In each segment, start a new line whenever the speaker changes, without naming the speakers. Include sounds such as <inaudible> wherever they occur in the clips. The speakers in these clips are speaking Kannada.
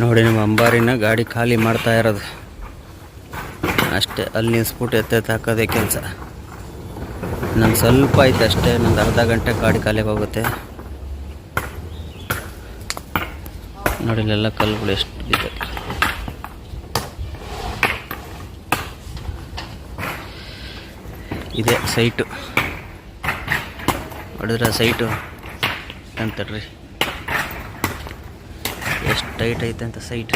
ನೋಡಿ, ನಮ್ಮ ಅಂಬಾರಿನ ಗಾಡಿ ಖಾಲಿ ಮಾಡ್ತಾ ಇರೋದು. ಅಷ್ಟೇ ಅಲ್ಲಿ ನಿಲ್ಸ್ಬಿಟ್ಟು ಎತ್ತೆತ್ತು ಹಾಕೋದೇ ಕೆಲಸ. ನಂಗೆ ಸ್ವಲ್ಪ ಐತೆ ಅಷ್ಟೇ ನಂದು ಅರ್ಧ ಗಂಟೆ ಗಾಡಿ ಖಾಲಿ ಹೋಗುತ್ತೆ. ನೋಡಿ, ಇಲ್ಲೆಲ್ಲ ಕಲ್ಲುಗಳು ಎಷ್ಟು ಇದೆ. ಇದೆ, ಸೈಟು. ಹೊಡೆದ್ರೆ ಸೈಟು. ಅಂತಡ್ರಿ ಎಷ್ಟು ಟೈಟ್ ಐತೆ ಅಂತ ಸೈಟ್.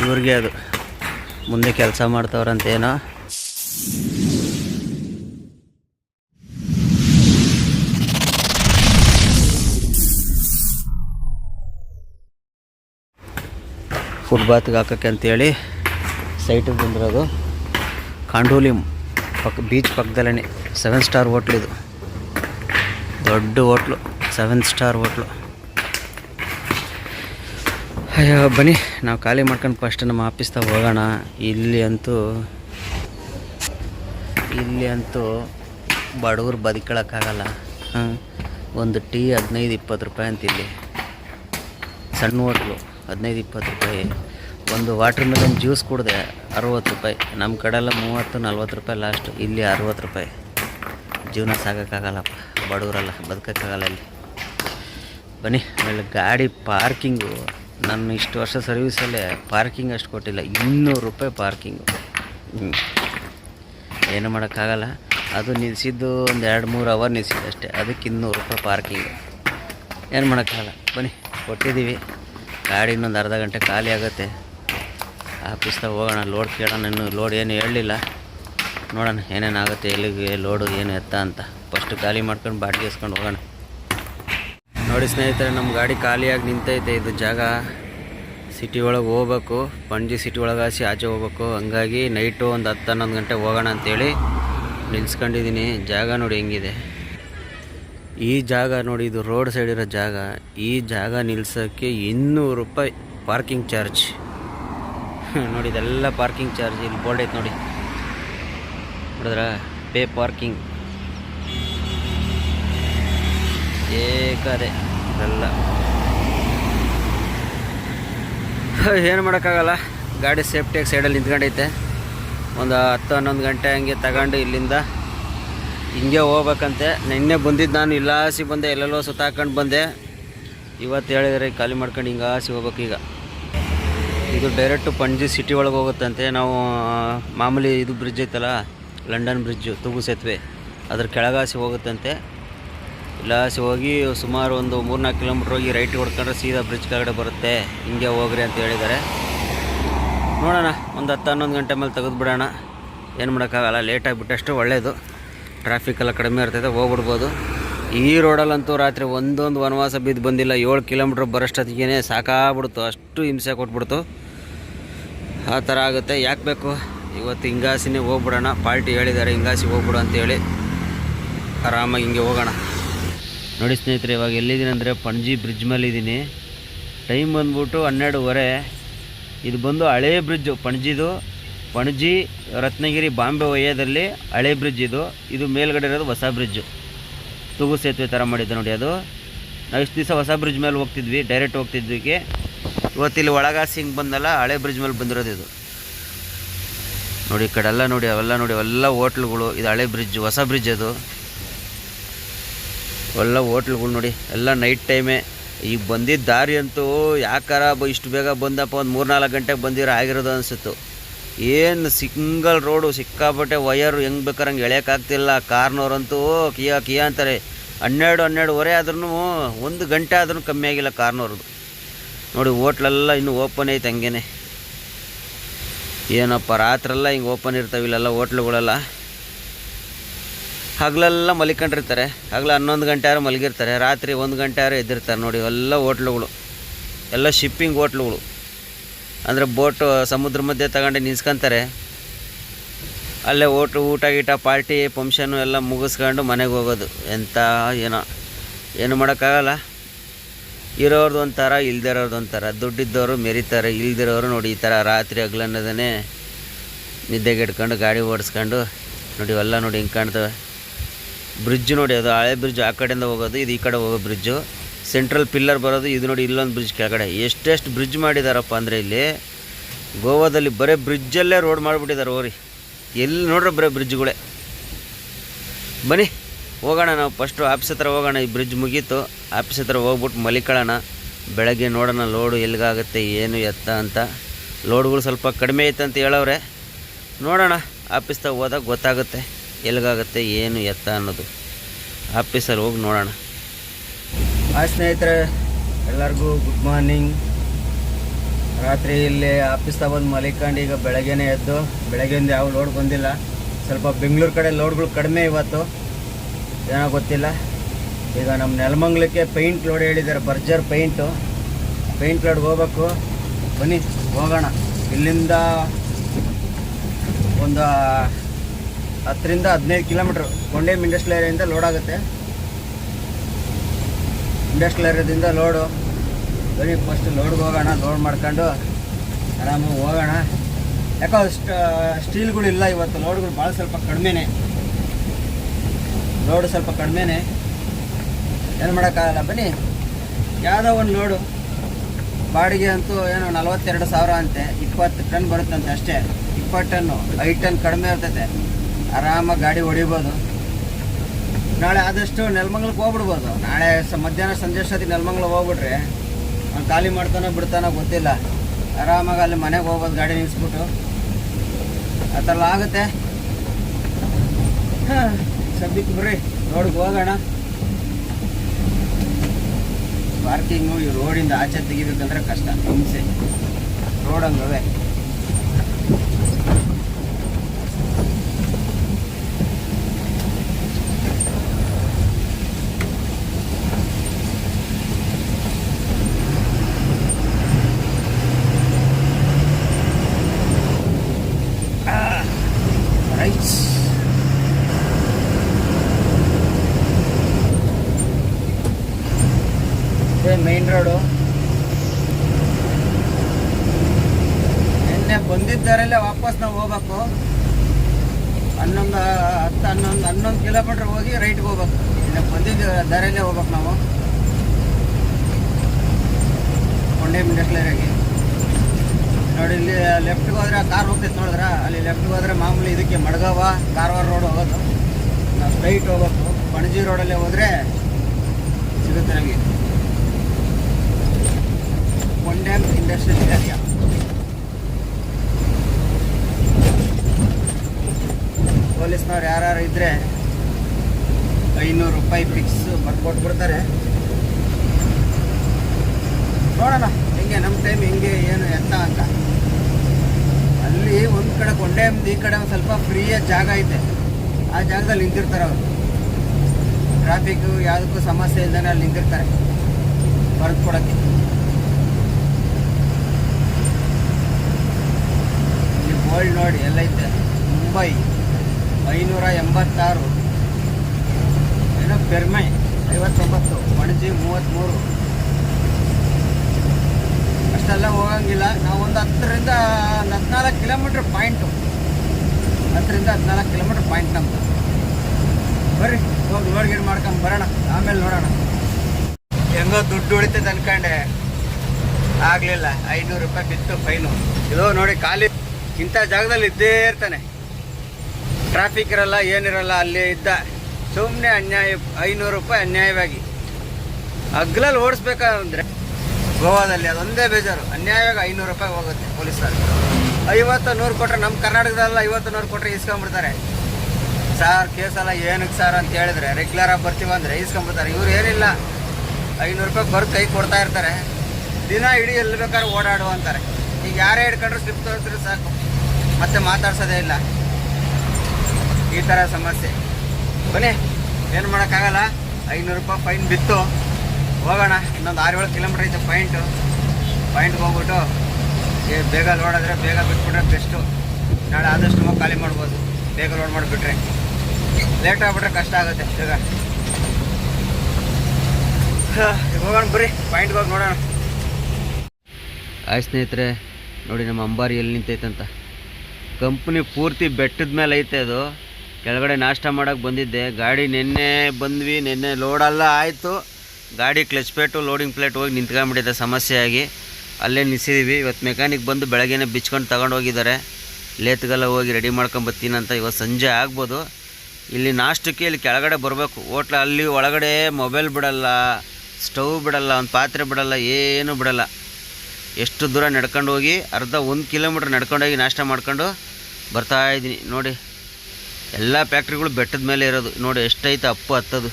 ಇವ್ರಿಗೆ ಅದು. ಮುಂದೆ ಕೆಲಸ ಮಾಡ್ತವ್ರಂತ ಏನೋ ಫುಟ್ಬಾತ್ಗೆ ಹಾಕೋಕ್ಕೆ ಅಂತೇಳಿ ಸೈಟಿಗೆ ಬಂದಿರೋದು. ಕಾಂಡೋಲಿಮ್ ಪಕ್ಕ ಬೀಚ್ ಪಕ್ಕದಲ್ಲೇ ಸೆವೆನ್ ಸ್ಟಾರ್ ಹೋಟ್ಲಿದು ದೊಡ್ಡ ಹೋಟ್ಲು. Seven star hotel. ಅಯ್ಯೋ, ಬನ್ನಿ, ನಾವು ಖಾಲಿ ಮಾಡ್ಕೊಂಡು ಫಸ್ಟ್ ನಮ್ಮ ಆಫೀಸ್ದಾಗ ಹೋಗೋಣ. ಇಲ್ಲಿ ಅಂತೂ ಇಲ್ಲಿ ಅಂತೂ ಬಡವ್ರು ಹಾಂ, ಒಂದು ಟೀ ಹದಿನೈದು ಇಪ್ಪತ್ತು ರೂಪಾಯಿ ಅಂತ ಇಲ್ಲಿ ಸಣ್ಣ ಹೋಟ್ಲು, ಹದಿನೈದು ಇಪ್ಪತ್ತು ರೂಪಾಯಿ. ಒಂದು ವಾಟ್ರ್ ಮೆಲನ್ ಜ್ಯೂಸ್ ಕುಡಿದೆ ಅರುವತ್ತು ರೂಪಾಯಿ. ನಮ್ಮ ಕಡೆಲ್ಲ ಮೂವತ್ತು, ನಲ್ವತ್ತು ರೂಪಾಯಿ ಲಾಸ್ಟು ಇಲ್ಲಿ ಅರುವತ್ತು ರೂಪಾಯಿ. ಜೀವನ ಸಾಗೋಕ್ಕಾಗಲ್ಲಪ್ಪ ಬಡವರಲ್ಲ ಬದುಕೋಕ್ಕಾಗಲ್ಲ ಇಲ್ಲಿ. ಬನ್ನಿ, ಆಮೇಲೆ ಗಾಡಿ ಪಾರ್ಕಿಂಗು ನಾನು ಇಷ್ಟು ವರ್ಷ ಸರ್ವೀಸಲ್ಲೇ ಪಾರ್ಕಿಂಗ್ ಅಷ್ಟು ಕೊಟ್ಟಿಲ್ಲ, ಇನ್ನೂರು ರೂಪಾಯಿ ಪಾರ್ಕಿಂಗು ಹ್ಞೂ ಏನು ಮಾಡೋಕ್ಕಾಗಲ್ಲ. ಅದು ನಿಲ್ಲಿಸಿದ್ದು ಒಂದು ಎರಡು ಮೂರು ಅವರ್ ನಿಲ್ಲಿಸಿದ್ದು ಅಷ್ಟೇ. ಅದಕ್ಕೆ ಇನ್ನೂರು ರೂಪಾಯಿ ಪಾರ್ಕಿಂಗು ಏನು ಮಾಡೋಕ್ಕಾಗಲ್ಲ. ಬನ್ನಿ, ಕೊಟ್ಟಿದ್ದೀವಿ. ಗಾಡಿ ಇನ್ನೊಂದು ಅರ್ಧ ಗಂಟೆ ಖಾಲಿ ಆಗುತ್ತೆ. ಆಫೀಸ್ದಾಗ ಹೋಗೋಣ ಲೋಡ್ ಕೇಳೋಣ. ಇನ್ನು ಲೋಡ್ ಏನು ಹೇಳಲಿಲ್ಲ. ನೋಡೋಣ ಏನೇನಾಗುತ್ತೆ, ಎಲ್ಲಿಗೆ ಲೋಡು ಏನು ಎತ್ತ ಅಂತ. ಫಸ್ಟ್ ಖಾಲಿ ಮಾಡ್ಕೊಂಡು ಬಾಡಿಗೆ ಇಸ್ಕೊಂಡು ಹೋಗೋಣ. ನೋಡಿ ಸ್ನೇಹಿತರೆ ನಮ್ಮ ಗಾಡಿ ಖಾಲಿಯಾಗಿ ನಿಂತೈತೆ. ಇದು ಜಾಗ ಸಿಟಿ ಒಳಗೆ ಹೋಗ್ಬೇಕು. ಪಣಜಿ ಸಿಟಿ ಒಳಗೆ ಹಾಸಿ ಆಚೆ ಹೋಗ್ಬೇಕು. ಹಂಗಾಗಿ ನೈಟು ಒಂದು ಹತ್ತು ಹನ್ನೊಂದು ಗಂಟೆ ಹೋಗೋಣ ಅಂತೇಳಿ ನಿಲ್ಸ್ಕೊಂಡಿದ್ದೀನಿ ಜಾಗ ನೋಡಿ ಹೆಂಗಿದೆ. ಈ ಜಾಗ ನೋಡಿ, ಇದು ರೋಡ್ ಸೈಡ್ ಇರೋ ಜಾಗ. ಈ ಜಾಗ ನಿಲ್ಸೋಕ್ಕೆ ಇನ್ನೂರು ರೂಪಾಯಿ ಪಾರ್ಕಿಂಗ್ ಚಾರ್ಜ್ <laughs> ನೋಡಿ, ಇದೆಲ್ಲ ಪಾರ್ಕಿಂಗ್ ಚಾರ್ಜ್ ಇಲ್ಲಿ ಬೋರ್ಡ್ ಐತೆ ನೋಡಿ. ನೋಡಿದ್ರ? ಪೇ ಪಾರ್ಕಿಂಗ್ ಏಕದೆ. ಇದೆಲ್ಲ ಏನು ಮಾಡೋಕ್ಕಾಗಲ್ಲ. ಗಾಡಿ ಸೇಫ್ಟಿಯಾಗಿ ಸೈಡಲ್ಲಿ ನಿಂತ್ಕೊಂಡೈತೆ. ಒಂದು ಹತ್ತು ಹನ್ನೊಂದು ಗಂಟೆ ಹಂಗೆ ತಗೊಂಡು ಇಲ್ಲಿಂದ ಹಿಂಗೆ ಹೋಗ್ಬೇಕಂತೆ. ನಿನ್ನೆ ಬಂದಿದ್ದು ನಾನು ಇಲ್ಲಾಸಿ ಬಂದೆ, ಎಲ್ಲೆಲ್ಲೋ ಸುತ್ತಾಕೊಂಡು ಬಂದೆ. ಇವತ್ತು ಹೇಳಿದರೆ ಖಾಲಿ ಮಾಡ್ಕೊಂಡು ಹಿಂಗಾಸಿ ಹೋಗ್ಬೇಕು ಈಗ. ಇದು ಡೈರೆಕ್ಟು ಪಣಜಿ ಸಿಟಿ ಒಳಗೆ ಹೋಗುತ್ತಂತೆ. ನಾವು ಮಾಮೂಲಿ ಇದು ಬ್ರಿಡ್ಜ್ ಐತಲ್ಲ, ಲಂಡನ್ ಬ್ರಿಡ್ಜು ತೂಗು ಸೇತುವೆ. ಅದ್ರ ಕೆಳಗಾಸಿ ಹೋಗುತ್ತಂತೆ. ಇಲ್ಲಾಸಿ ಹೋಗಿ ಸುಮಾರು ಒಂದು ಮೂರ್ನಾಲ್ಕು ಕಿಲೋಮೀಟ್ರ್ ಹೋಗಿ ರೈಟ್ ಹೊಡ್ಕೊಂಡ್ರೆ ಸೀದಾ ಬ್ರಿಡ್ಜ್ ಕೆಳಗಡೆ ಬರುತ್ತೆ. ಹಿಂಗೆ ಹೋಗ್ರಿ ಅಂತ ಹೇಳಿದ್ದಾರೆ. ನೋಡೋಣ, ಒಂದು ಹತ್ತು ಹನ್ನೊಂದು ಗಂಟೆ ಮೇಲೆ ತೆಗೆದು ಬಿಡೋಣ. ಏನು ಮಾಡೋಕ್ಕಾಗಲ್ಲ ಲೇಟಾಗಿ ಬಿಟ್ಟಷ್ಟು ಒಳ್ಳೆಯದು ಟ್ರಾಫಿಕ್ ಎಲ್ಲ ಕಡಿಮೆ ಇರ್ತೈತೆ, ಹೋಗ್ಬಿಡ್ಬೋದು. ಈ ರೋಡಲ್ಲಂತೂ ರಾತ್ರಿ ಒಂದೊಂದು ವನವಾಸ ಬಿದ್ದು ಬಂದಿಲ್ಲ. ಏಳು ಕಿಲೋಮೀಟ್ರ್ ಬರೋಷ್ಟೊತ್ತಿಗೆ ಸಾಕಾಗ್ಬಿಡ್ತು, ಅಷ್ಟು ಹಿಂಸೆ ಕೊಟ್ಬಿಡ್ತು. ಆ ಥರ ಆಗುತ್ತೆ. ಯಾಕೆ ಬೇಕು? ಇವತ್ತು ಹಿಂಗಾಸಿನೇ ಹೋಗ್ಬಿಡೋಣ. ಪಾರ್ಟಿ ಹೇಳಿದ್ದಾರೆ ಹಿಂಗಾಸಿಗೆ ಹೋಗ್ಬಿಡು ಅಂತೇಳಿ ಆರಾಮಾಗಿ ಹಿಂಗೆ ಹೋಗೋಣ. ನೋಡಿ ಸ್ನೇಹಿತರೆ, ಇವಾಗ ಎಲ್ಲಿದ್ದೀನಿ ಅಂದರೆ ಪಣಜಿ ಬ್ರಿಡ್ಜ್ ಮೇಲೆ ಇದ್ದೀನಿ ಟೈಮ್ ಬಂದ್ಬಿಟ್ಟು ಹನ್ನೆರಡುವರೆ. ಇದು ಬಂದು ಹಳೇ ಬ್ರಿಡ್ಜು ಪಣಜಿದು. ಪಣಜಿ ರತ್ನಗಿರಿ ಬಾಂಬೆ ವಯ್ಯದಲ್ಲಿ ಹಳೆ ಬ್ರಿಡ್ಜ್ ಇದು. ಇದು ಮೇಲ್ಗಡೆ ಇರೋದು ಹೊಸ ಬ್ರಿಡ್ಜು ತೂಗು ಸೇತುವೆ ಥರ ಮಾಡಿದ್ದು ನೋಡಿ ಅದು. ನಾವು ಇಷ್ಟು ದಿವಸ ಹೊಸ ಬ್ರಿಡ್ಜ್ ಮೇಲೆ ಹೋಗ್ತಿದ್ವಿ ಡೈರೆಕ್ಟ್ ಹೋಗ್ತಿದ್ವಿ ಇವತ್ತಿಲ್ಲಿ ಒಳಗಾಸಿ ಹಿಂಗೆ ಬಂದಲ್ಲ, ಹಳೆ ಬ್ರಿಡ್ಜ್ ಮೇಲೆ ಬಂದಿರೋದು ಇದು. ನೋಡಿ ಈ ಕಡೆಲ್ಲ ನೋಡಿ, ಅವೆಲ್ಲ ನೋಡಿ, ಅವೆಲ್ಲ ಹೋಟ್ಲುಗಳು ಇದು ಹಳೆ ಬ್ರಿಡ್ಜ್ ಹೊಸ ಬ್ರಿಡ್ಜ್ ಅದು. ಎಲ್ಲ ಹೋಟ್ಲ್ಗಳು ನೋಡಿ, ಎಲ್ಲ ನೈಟ್ ಟೈಮೇ ಈಗ ಬಂದಿದ್ದ ದಾರಿ ಅಂತೂ ಯಾಕಾರ ಬ ಇಷ್ಟು ಬೇಗ ಬಂದಪ್ಪ, ಒಂದು ಮೂರ್ನಾಲ್ಕು ಗಂಟೆಗೆ ಬಂದಿರೋ ಆಗಿರೋದು ಅನಿಸುತ್ತು. ಏನು ಸಿಂಗಲ್ ರೋಡು ಸಿಕ್ಕಾಪಟ್ಟೆ ವಯರು ಹೆಂಗೆ ಬೇಕಾರೆ ಹಂಗೆ ಎಳೆಯೋಕ್ಕಾಗ್ತಿಲ್ಲ ಕಾರ್ನವ್ರಂತೂ ಕಿಯಾ ಕಿಯಾ ಅಂತಾರೆ. ಹನ್ನೆರಡು, ಹನ್ನೆರಡುವರೆ ಆದ್ರೂ ಒಂದು ಗಂಟೆ ಆದ್ರೂ ಕಮ್ಮಿ ಆಗಿಲ್ಲ ಕಾರ್ನವ್ರದ್ದು ನೋಡಿ, ಹೋಟ್ಲೆಲ್ಲ ಇನ್ನೂ ಓಪನ್ ಐತೆ ಹಂಗೇನೆ. ಏನಪ್ಪ, ರಾತ್ರೆಲ್ಲ ಹಿಂಗೆ ಓಪನ್ ಇರ್ತಾವೆ ಇಲ್ಲೆಲ್ಲ ಹೋಟ್ಲುಗಳೆಲ್ಲ. ಹಗಲೆಲ್ಲ ಮಲಿಕೊಂಡಿರ್ತಾರೆ. ಹಗಲ ಹನ್ನೊಂದು ಗಂಟೆ ಆದ್ರೂ ಮಲಗಿರ್ತಾರೆ. ರಾತ್ರಿ ಒಂದು ಗಂಟೆ ಆದ್ರೂ ಎದ್ದಿರ್ತಾರೆ ನೋಡಿ, ಎಲ್ಲ ಹೋಟ್ಲುಗಳು, ಎಲ್ಲ ಶಿಪ್ಪಿಂಗ್ ಹೋಟ್ಲುಗಳು. ಅಂದರೆ ಬೋಟು ಸಮುದ್ರ ಮಧ್ಯೆ ತಗೊಂಡು ನಿಲ್ಸ್ಕೊಂತಾರೆ ಅಲ್ಲೇ ಓಟು ಊಟ ಗೀಟ ಪಾರ್ಟಿ ಫಂಕ್ಷನು ಎಲ್ಲ ಮುಗಿಸ್ಕೊಂಡು ಮನೆಗೆ ಹೋಗೋದು. ಎಂಥ ಏನೋ, ಏನು ಮಾಡೋಕ್ಕಾಗಲ್ಲ. ಇರೋರ್ದು ಒಂಥರ ಇಲ್ದಿರೋರ್ದು ಒಂಥರ. ದುಡ್ಡಿದ್ದವರು ಮೆರಿತಾರೆ, ಇಲ್ದಿರೋರು ನೋಡಿ ಈ ಥರ ರಾತ್ರಿ ಹಗ್ಲನ್ನದೇ ನಿದ್ದೆಗೆಡ್ಕೊಂಡು, ಗಾಡಿ ಓಡಿಸ್ಕೊಂಡು ನೋಡಿ ಎಲ್ಲ ನೋಡಿ ಹಿಂಗೆ ಕಾಣ್ತವೆ. ಬ್ರಿಡ್ಜ್ ನೋಡಿ, ಅದು ಹಳೆ ಬ್ರಿಡ್ಜ್, ಆ ಕಡೆಯಿಂದ ಹೋಗೋದು, ಇದು ಈ ಕಡೆ ಹೋಗೋ ಬ್ರಿಡ್ಜು.
ಸೆಂಟ್ರಲ್ ಪಿಲ್ಲರ್ ಬರೋದು, ಇದು ನೋಡಿ, ಇಲ್ಲೊಂದು ಬ್ರಿಡ್ಜ್ ಕೆಳಗಡೆ. ಎಷ್ಟೆಷ್ಟು ಬ್ರಿಡ್ಜ್ ಮಾಡಿದಾರಪ್ಪ ಅಂದರೆ ಇಲ್ಲಿ, ಗೋವಾದಲ್ಲಿ ಬರೀ ಬ್ರಿಡ್ಜಲ್ಲೇ ರೋಡ್ ಮಾಡಿಬಿಟ್ಟಿದ್ದಾರೆ ಓರಿ ಎಲ್ಲಿ ನೋಡ್ರಿ ಬರೀ ಬ್ರಿಡ್ಜ್ಗಳೇ. ಬನ್ನಿ, ಹೋಗೋಣ ನಾವು. ಫಸ್ಟು ಆಫೀಸ್ ಹತ್ರ ಹೋಗೋಣ, ಈ ಬ್ರಿಡ್ಜ್ ಮುಗೀತು. ಆಫೀಸ್ ಹತ್ರ ಹೋಗ್ಬಿಟ್ಟು ಮಲಿಕೊಳ್ಳೋಣ. ಬೆಳಗ್ಗೆ ನೋಡೋಣ ಲೋಡು ಎಲ್ಲಿಗಾಗುತ್ತೆ, ಏನು ಎತ್ತ ಅಂತ. ಲೋಡ್ಗಳು ಸ್ವಲ್ಪ ಕಡಿಮೆ ಐತೆ ಅಂತ ಹೇಳವ್ರೆ. ನೋಡೋಣ ಆಫೀಸ್ದಾಗ ಹೋದಾಗ ಗೊತ್ತಾಗುತ್ತೆ. ಎಲ್ಲಿಗಾಗುತ್ತೆ ಏನು ಎತ್ತ ಅನ್ನೋದು. ಆಫೀಸರ್ ಹೋಗಿ ನೋಡೋಣ. ಆ ಸ್ನೇಹಿತರೆ, ಎಲ್ಲರಿಗೂ ಗುಡ್ ಮಾರ್ನಿಂಗ್. ರಾತ್ರಿ ಇಲ್ಲಿ ಆಫೀಸ್ ಬಂದು ಮಲಿಕೊಂಡು ಈಗ ಬೆಳಗ್ಗೆನೇ ಎದ್ದು, ಬೆಳಗ್ಗೆಯಿಂದ ಯಾವ ಲೋಡ್ ಬಂದಿಲ್ಲ. ಸ್ವಲ್ಪ ಬೆಂಗಳೂರು ಕಡೆ ಲೋಡ್ಗಳು ಕಡಿಮೆ ಇವತ್ತು. ಏನೋ ಗೊತ್ತಿಲ್ಲ. ಈಗ ನಮ್ಮ ನೆಲಮಂಗ್ಲಕ್ಕೆ ಪೈಂಟ್ ಲೋಡ್ ಹೇಳಿದ್ದಾರೆ ಬರ್ಜರ್ ಪೈಂಟು ಪೈಂಟ್ ಲೋಡ್ಗೆ ಹೋಗ್ಬೇಕು. ಬನ್ನಿ, ಹೋಗೋಣ. ಇಲ್ಲಿಂದ ಒಂದು ಹತ್ತರಿಂದ ಹದಿನೈದು ಕಿಲೋಮೀಟ್ರ್. ಕೊಂಡೇಮ್ ಇಂಡಸ್ಟ್ರಿಯಲ್ ಏರಿಯಿಂದ ಲೋಡ್ ಆಗುತ್ತೆ. ಇಂಡಸ್ಟ್ರಿಯಲ್ ಏರಿಯಾದಿಂದ ಲೋಡು ಬರೀ ಫಸ್ಟ್ ಲೋಡ್ಗೆ ಹೋಗೋಣ ಲೋಡ್ ಮಾಡ್ಕೊಂಡು ಆರಾಮಾಗಿ ಹೋಗೋಣ. ಯಾಕೋ ಸ್ಟ್ ಸ್ಟೀಲ್ಗಳು ಇಲ್ಲ ಇವತ್ತು. ಲೋಡ್ಗಳು ಭಾಳ ಸ್ವಲ್ಪ ಕಡಿಮೆನೇ. ಲೋಡ್ ಸ್ವಲ್ಪ ಕಡಿಮೆನೇ. ಏನು ಮಾಡೋಕ್ಕಾಗಲ್ಲ. ಬನ್ನಿ, ಯಾವುದೋ ಒಂದು ಲೋಡು ಬಾಡಿಗೆ ಅಂತೂ ಏನು ನಲವತ್ತೆರಡು ಸಾವಿರ ಅಂತೆ. ಇಪ್ಪತ್ತು ಟನ್ ಬರುತ್ತಂತೆ ಅಷ್ಟೇ. ಇಪ್ಪತ್ತು ಟನ್ನು. ಐದು ಟನ್ ಕಡಿಮೆ ಇರ್ತೈತೆ. ಆರಾಮಾಗಿ ಗಾಡಿ ಹೊಡಿಬೋದು. ನಾಳೆ ಆದಷ್ಟು ನೆಲಮಂಗ್ಲಕ್ಕೆ ಹೋಗ್ಬಿಡ್ಬೋದು. ನಾಳೆ ಸ, ಮಧ್ಯಾಹ್ನ ಸಂಜೆ ಅಷ್ಟೊತ್ತಿಗೆ ನೆಲಮಂಗ್ಲ ಹೋಗ್ಬಿಟ್ರೆ ಅವ್ನು ಖಾಲಿ ಮಾಡ್ತಾನೋ ಬಿಡ್ತಾನೋ ಗೊತ್ತಿಲ್ಲ. ಆರಾಮಾಗಿ ಅಲ್ಲಿ ಮನೆಗೆ ಹೋಗ್ಬೋದು ಗಾಡಿ ನಿಲ್ಲಿಸ್ಬಿಟ್ಟು ಆ ಥರ ಆಗುತ್ತೆ. ಹಾಂ, ಸದ್ಯಕ್ಕೆ ಬರ್ರಿ, ರೋಡ್ಗೆ ಹೋಗೋಣ. ಪಾರ್ಕಿಂಗು ಈ ರೋಡಿಂದ ಆಚೆ ತೆಗಿಬೇಕಂದ್ರೆ ಕಷ್ಟ, ಹಿಂಸೆ. ರೋಡ್ ಹಂಗವೆ ರೈಟ್ ಇದೇ ಮೈನ್ ರೋಡು ನಿನ್ನೆ ಬಂದಿದ್ದಾರಲ್ಲೇ ವಾಪಸ್ ನಾವು ಹೋಗ್ಬೇಕು. ಹನ್ನೊಂದು, ಹತ್ತು, ಹನ್ನೊಂದು ಹನ್ನೊಂದು ಕಿಲೋಮೀಟ್ರ್ ಹೋಗಿ ರೈಟ್ಗೆ ಹೋಗ್ಬೇಕು. ಇಲ್ಲ ಬಂದಿದ್ದ ದಾರಿಯಲ್ಲೇ ಹೋಗ್ಬೇಕು ನಾವು. ಕೊಂಡೆ ಮಿಂಡಸ್ಲೇರಾಗಿ ನೋಡಿ, ಇಲ್ಲಿ ಲೆಫ್ಟ್ಗೆ ಹೋದ್ರೆ ಕಾರ್ ಹೋಗ್ತೈತೆ ನೋಡಿದ್ರೆ? ಅಲ್ಲಿ ಲೆಫ್ಟ್ಗೆ ಹೋದ್ರೆ ಮಾಮೂಲಿ ಇದಕ್ಕೆ ಮಡ್ಗಾವ ಕಾರವಾರ ರೋಡ್ ಹೋಗೋದು. ನಾವು ಸ್ಟ್ರೈಟ್ ಹೋಗ್ಬೇಕು. ಪಣಜಿ ರೋಡಲ್ಲೇ ಹೋದ್ರೆ ಸಿಗುತ್ತೆ ನಮಗೆ. ಕೊಂಡೆ ಇಂಡಸ್ಟ್ರಿಯಲ್ ಏರಿಯಾ ಪೊಲೀಸ್ನವ್ರು ಯಾರು ಇದ್ರೆ ಐನೂರು ರೂಪಾಯಿ ಫಿಕ್ಸ್ ಬರ್ಕೊಟ್ಬಿಡ್ತಾರೆ ನೋಡೋಣ, ಹಿಂಗೆ ನಮ್ಮ ಟೈಮ್ ಹಿಂಗೆ, ಏನು ಎತ್ತ ಅಂತ. ಅಲ್ಲಿ ಒಂದು ಕಡೆ ಕೊಂಡೆ ಈ ಕಡೆ ಒಂದು ಸ್ವಲ್ಪ ಫ್ರೀಯಾಗಿ ಜಾಗ ಐತೆ. ಆ ಜಾಗದಲ್ಲಿ ನಿಂತಿರ್ತಾರೆ ಅವರು. ಟ್ರಾಫಿಕ್ಕು ಯಾವುದಕ್ಕೂ ಸಮಸ್ಯೆ ಇಲ್ಲದೇ ಅಲ್ಲಿ ನಿಂತಿರ್ತಾರೆ. ಬರೆದು ಕೊಡೋಕ್ಕೆ. ಇಲ್ಲಿ ಬೋಲ್ಡ್ ನೋಡಿ ಎಲ್ಲೈತೆ ಮುಂಬೈ. ಐನೂರ ಎಂಬತ್ತಾರು ಏನೋ ಪೆರ್ಮೈ, ಐವತ್ತೊಂಬತ್ತು ಪಣಜಿ ಮೂವತ್ತ್ಮೂರು ಅಷ್ಟೆಲ್ಲ ಹೋಗಂಗಿಲ್ಲ. ನಾವು ಒಂದು ಹತ್ತರಿಂದ ಹದಿನಾಲ್ಕು ಕಿಲೋಮೀಟ್ರ್ ಪಾಯಿಂಟು. ಹತ್ತರಿಂದ ಹದಿನಾಲ್ಕು ಕಿಲೋಮೀಟ್ರ್ ಪಾಯಿಂಟ್ ನಮ್ದು. ಬರ್ರಿ, ಹೋಗಿ ನೋಡ್ಗಿಡ್ ಮಾಡ್ಕೊಂಡು ಬರೋಣ. ಆಮೇಲೆ ನೋಡೋಣ. ಹೆಂಗೋ ದುಡ್ಡು ಉಳಿತೈತೆ ಅನ್ಕೊಂಡೆ. ಆಗಲಿಲ್ಲ, ಐನೂರು ರೂಪಾಯಿ ಬಿತ್ತು ಫೈನು. ಇದು ನೋಡಿ, ಖಾಲಿ ಇಂಥ ಜಾಗದಲ್ಲಿ ಇದ್ದೇ ಇರ್ತಾನೆ. ಟ್ರಾಫಿಕ್ ಇರಲ್ಲ ಏನಿರಲ್ಲ, ಅಲ್ಲಿ ಇದ್ದ ಸುಮ್ಮನೆ ಅನ್ಯಾಯ, ಐನೂರು ರೂಪಾಯಿ ಅನ್ಯಾಯವಾಗಿ. ಅಗ್ಲಲ್ಲಿ ಓಡಿಸ್ಬೇಕಂದ್ರೆ ಗೋವಾದಲ್ಲಿ ಅದೊಂದೇ ಬೇಜಾರು. ಅನ್ಯಾಯವಾಗಿ ಐನೂರು ರೂಪಾಯಿ ಹೋಗುತ್ತೆ ಪೊಲೀಸರು. ಐವತ್ತು ನೂರು ಕೊಟ್ಟರೆ ನಮ್ಮ ಕರ್ನಾಟಕದಲ್ಲ ಐವತ್ತು ನೂರು ಕೊಟ್ಟರೆ ಇಸ್ಕೊಂಬಿಡ್ತಾರೆ ಸಾರ್, ಕೇಸಲ್ಲ ಏನಕ್ಕೆ ಸಾರ್ ಅಂತ ಹೇಳಿದ್ರೆ ರೆಗ್ಯುಲರಾಗಿ ಬರ್ತೀವಿ ಅಂದರೆ ಇಸ್ಕೊಂಬಿಡ್ತಾರೆ ಇವ್ರು ಏನಿಲ್ಲ. ಐನೂರು ರೂಪಾಯಿ ಬರ್ ಕೈ ಕೊಡ್ತಾ ಇರ್ತಾರೆ. ದಿನ ಇಡೀ ಎಲ್ಲಿ ಬೇಕಾದ್ರೂ ಓಡಾಡು ಅಂತಾರೆ. ಈಗ ಯಾರೇ ಹಿಡ್ಕೊಂಡ್ರು ಸ್ಲಿಪ್ ತೋರಿಸಿದ್ರೆ ಸಾಕು. ಮತ್ತೆ ಮಾತಾಡ್ಸೋದೇ ಇಲ್ಲ. ಈ ಥರ ಸಮಸ್ಯೆ. ಬನ್ನಿ, ಏನು ಮಾಡೋಕ್ಕಾಗಲ್ಲ? ಐನೂರು ರೂಪಾಯಿ ಫೈನ್ ಬಿತ್ತು. ಹೋಗೋಣ, ಇನ್ನೊಂದು ಆರು ಏಳು ಕಿಲೋಮೀಟ್ರ್ ಐತೆ ಪಾಯಿಂಟು ಪಾಯಿಂಟ್ಗೆ ಹೋಗ್ಬಿಟ್ಟು, ಏ, ಬೇಗ ಲೋಡಾದರೆ ಬೇಗ ಬಿಟ್ಬಿಟ್ರೆ ಬೆಸ್ಟು ನಾಳೆ ಆದಷ್ಟು ಖಾಲಿ ಮಾಡ್ಬೋದು. ಬೇಗ ಲೋಡ್ ಮಾಡಿಬಿಟ್ರೆ. ಲೇಟ್ ಆಗಿಬಿಟ್ರೆ ಕಷ್ಟ ಆಗುತ್ತೆ, ಬೇಗ. ಹೋಗೋಣ ಬರ್ರಿ ಪಾಯಿಂಟ್ಗೆ ಹೋಗಿ ನೋಡೋಣ. ಆಯ್ತು ಸ್ನೇಹಿತರೆ, ನೋಡಿ ನಮ್ಮ ಅಂಬಾರಿ ಎಲ್ಲಿ ಅಂತ. ಕಂಪ್ನಿ ಪೂರ್ತಿ ಬೆಟ್ಟದ ಮೇಲೆ ಐತೆ ಅದು. ಕೆಳಗಡೆ ನಾಷ್ಟ ಮಾಡೋಕೆ ಬಂದಿದ್ದೆ. ಗಾಡಿ ನಿನ್ನೆ ಬಂದ್ವಿ, ನಿನ್ನೆ ಲೋಡೆಲ್ಲ ಆಯಿತು.
ಗಾಡಿ ಕ್ಲಚ್ ಪ್ಲೇಟು ಲೋಡಿಂಗ್ ಪ್ಲೇಟ್ ಹೋಗಿ ನಿಂತ್ಕೊಂಡ್ಬಿಟ್ಟಿದೆ ಆಗಿ ಅಲ್ಲೇ ನಿಲ್ಸಿದ್ದೀವಿ ಇವತ್ತು ಮೆಕ್ಯಾನಿಕ್ ಬಂದು ಬೆಳಗ್ಗೆನೇ ಬಿಚ್ಕೊಂಡು ತಗೊಂಡು ಹೋಗಿದ್ದಾರೆ. ಲೇತ್ಗೆಲ್ಲ ಹೋಗಿ ರೆಡಿ ಮಾಡ್ಕೊಂಬತ್ತೀನಿ ಅಂತ ಇವತ್ತು ಸಂಜೆ ಆಗ್ಬೋದು. ಇಲ್ಲಿ ನಾಷ್ಟಕ್ಕೆ ಇಲ್ಲಿ ಕೆಳಗಡೆ ಬರಬೇಕು. ಹೋಟ್ಲ ಅಲ್ಲಿ ಒಳಗಡೆ ಮೊಬೈಲ್ ಬಿಡಲ್ಲ ಸ್ಟವ್ ಬಿಡಲ್ಲ, ಒಂದು ಪಾತ್ರೆ ಬಿಡಲ್ಲ, ಏನೂ ಬಿಡಲ್ಲ. ಎಷ್ಟು ದೂರ ನಡ್ಕೊಂಡು ಹೋಗಿ ಅರ್ಧ ಒಂದು ಕಿಲೋಮೀಟ್ರ್ ನಡ್ಕೊಂಡೋಗಿ ನಾಷ್ಟ ಮಾಡ್ಕೊಂಡು ಬರ್ತಾಯಿದ್ದೀನಿ ನೋಡಿ. ಎಲ್ಲ ಫ್ಯಾಕ್ಟ್ರಿಗಳು ಬೆಟ್ಟದ ಮೇಲೆ ಇರೋದು. ನೋಡಿ ಎಷ್ಟೈತೆ ಅಪ್ಪು ಹತ್ತದು.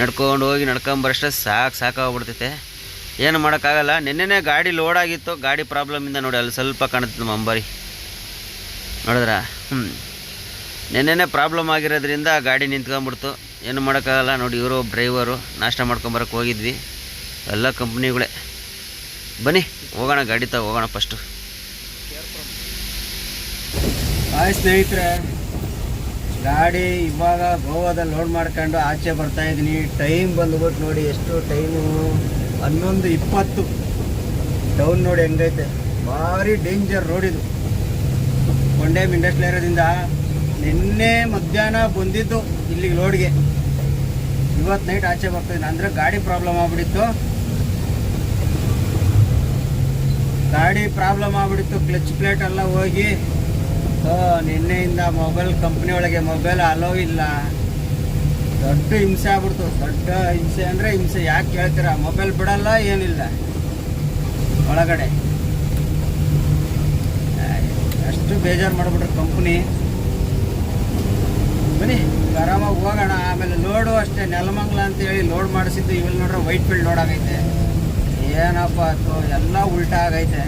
ನಡ್ಕೊಂಡು ಹೋಗಿ ನಡ್ಕೊಂಬರಷ್ಟೇ ಸಾಕು ಸಾಕಾಗ್ಬಿಡ್ತೈತೆ. ಏನು ಮಾಡೋಕ್ಕಾಗಲ್ಲ. ನಿನ್ನೆನೇ ಗಾಡಿ ಲೋಡ್ ಆಗಿತ್ತು. ಗಾಡಿ ಪ್ರಾಬ್ಲಮಿಂದ ನೋಡಿ ಅಲ್ಲಿ ಸ್ವಲ್ಪ ಕಾಣುತ್ತೆ ನಮ್ಮ ಅಂಬಾರಿ ನೋಡಿದ್ರಾ? ಹ್ಞೂ ನಿನ್ನೆನೇ ಪ್ರಾಬ್ಲಮ್ ಆಗಿರೋದ್ರಿಂದ ಗಾಡಿ ನಿಂತ್ಕೊಂಬಿಡ್ತು ಏನು ಮಾಡೋಕ್ಕಾಗಲ್ಲ. ನೋಡಿ ಇವರು ಡ್ರೈವರು ನಾಷ್ಟ ಮಾಡ್ಕೊಂಬರಕ್ಕೆ ಹೋಗಿದ್ವಿ. ಎಲ್ಲ ಕಂಪ್ನಿಗಳೇ ಬನ್ನಿ, ಹೋಗೋಣ, ಗಾಡಿ ತಗೋಣ ಹೋಗೋಣ ಫಸ್ಟು
ಆಯ್ತು ಸ್ನೇಹಿತರೆ. ಗಾಡಿ ಇವಾಗ ಗೋವಾದಲ್ಲಿ ಲೋಡ್ ಮಾಡ್ಕೊಂಡು ಆಚೆ ಬರ್ತಾ ಇದ್ದೀನಿ. ಟೈಮ್ ಬಂದ್ಬಿಟ್ಟು ನೋಡಿ ಎಷ್ಟು ಟೈಮು ಹನ್ನೊಂದು ಇಪ್ಪತ್ತು. ಟೌನ್ ನೋಡಿ ಹೆಂಗೈತೆ. ಭಾರಿ ಡೇಂಜರ್ ರೋಡ್ ಇದು. ಕೊಂಡೇಮ್ ಏರಿಯಾದಿಂದ ನಿನ್ನೆ ಮಧ್ಯಾಹ್ನ ಬಂದಿದ್ದು ಇಲ್ಲಿಗೆ ಲೋಡ್ಗೆ ಇವತ್ತು ನೈಟ್ ಆಚೆ ಬರ್ತಾಯಿದ್ದೀನಿ ಅಂದರೆ ಗಾಡಿ ಪ್ರಾಬ್ಲಮ್ ಆಗ್ಬಿಟ್ಟಿತ್ತು. ಗಾಡಿ ಪ್ರಾಬ್ಲಮ್ ಆಗ್ಬಿಟ್ಟಿತ್ತು. ಕ್ಲಚ್ ಪ್ಲೇಟ್ ಎಲ್ಲ ಹೋಗಿ ನಿನ್ನೆಯಿಂದ ಮೊಬೈಲ್ ಕಂಪ್ನಿ ಒಳಗೆ ಮೊಬೈಲ್ ಅಲೋ ಇಲ್ಲ. ದೊಡ್ಡ ಹಿಂಸೆ ಆಗ್ಬಿಡ್ತು. ದೊಡ್ಡ ಹಿಂಸೆ ಅಂದರೆ ಹಿಂಸೆ. ಯಾಕೆ ಕೇಳ್ತೀರ? ಮೊಬೈಲ್ ಬಿಡಲ್ಲ, ಏನಿಲ್ಲ. ಒಳಗಡೆ. ಅಷ್ಟು ಬೇಜಾರು ಮಾಡಿಬಿಟ್ರು ಕಂಪ್ನಿ ಬನ್ನಿ, ಆರಾಮಾಗಿ ಹೋಗೋಣ. ಆಮೇಲೆ ಲೋಡು ಅಷ್ಟೇ. ನೆಲಮಂಗ್ಲ ಅಂತ ಹೇಳಿ ಲೋಡ್ ಮಾಡಿಸಿದ್ದು ಇವಲ್ಲಿ ನೋಡ್ರೆ ವೈಟ್ ಫೀಲ್ಡ್ ಲೋಡ್ ಆಗೈತೆ. ಏನಪ್ಪ ಅದು? ಎಲ್ಲ ಉಲ್ಟಾ ಆಗೈತೆ.